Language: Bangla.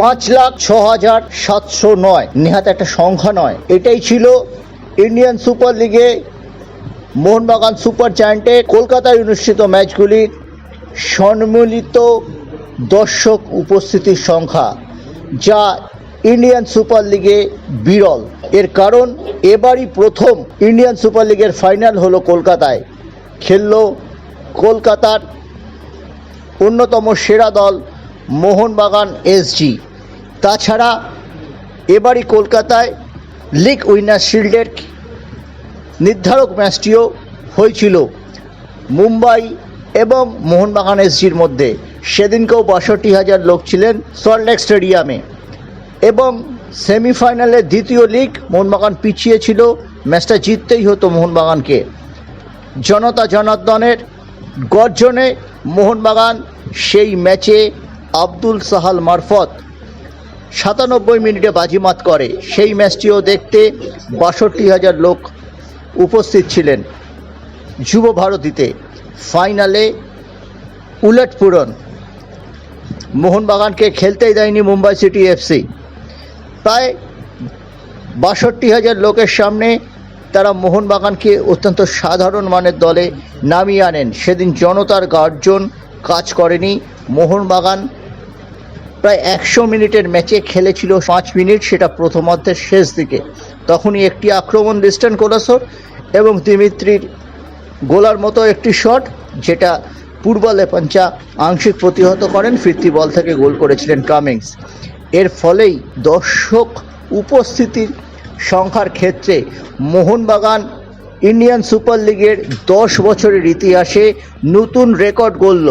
পাঁচ লাখ ছ হাজার সাতশো নয়। নেহাত একটা সংখ্যা নয়। এটাই ছিল ইন্ডিয়ান সুপার লিগে মোহনবাগান সুপার জায়ান্টে কলকাতায় অনুষ্ঠিত ম্যাচগুলির সম্মিলিত দর্শক উপস্থিতির সংখ্যা, যা ইন্ডিয়ান সুপার লিগে বিরল। এর কারণ, এবারই প্রথম ইন্ডিয়ান সুপার লিগের ফাইনাল হলো কলকাতায়। খেলল কলকাতার অন্যতম সেরা দল মোহনবাগান এসজি। তাছাড়া এবারই কলকাতায় লিগ উইনার শিল্ডের নির্ধারক ম্যাচটিও হয়েছিল মুম্বাই এবং মোহনবাগান এসজির মধ্যে। সেদিনকেও বাষট্টি হাজার লোক ছিলেন সল্টলেক স্টেডিয়ামে এবং সেমিফাইনালে দ্বিতীয় লিগ মোহনবাগান পিছিয়ে ছিল, ম্যাচটা জিততেই হতো মোহনবাগানকে। জনতা জনার্দনের গর্জনে মোহনবাগান সেই ম্যাচে আব্দুল সাহাল মারফত সাতানব্বই মিনিটে বাজিমাত করে। সেই ম্যাচটিও দেখতে বাষট্টি হাজার লোক উপস্থিত ছিলেন যুব ভারতীতে। ফাইনালে উলটপুরন মোহনবাগানকে খেলতেই দেয়নি মুম্বাই সিটি এফসি। প্রায় বাষট্টি হাজার লোকের সামনে তারা মোহনবাগানকে অত্যন্ত সাধারণ মানের দলে নামিয়ে আনেন। সেদিন জনতার গার্জন কাজ করেনি। মোহনবাগান প্রায় একশো মিনিটের ম্যাচে খেলেছিল পাঁচ মিনিট, সেটা প্রথমার্ধের শেষ দিকে। তখনই একটি আক্রমণ লিস্টেন কোলাসর এবং দিমিত্রির গোলার মতো একটি শট, যেটা পূর্ব লেপাঞ্চা আংশিক প্রতিহত করেন, ফিরতি বল থেকে গোল করেছিলেন কামিংস। এর ফলেই দর্শক উপস্থিতির সংখ্যার ক্ষেত্রে মোহনবাগান ইন্ডিয়ান সুপার লিগের দশ বছরের ইতিহাসে নতুন রেকর্ড গড়ল।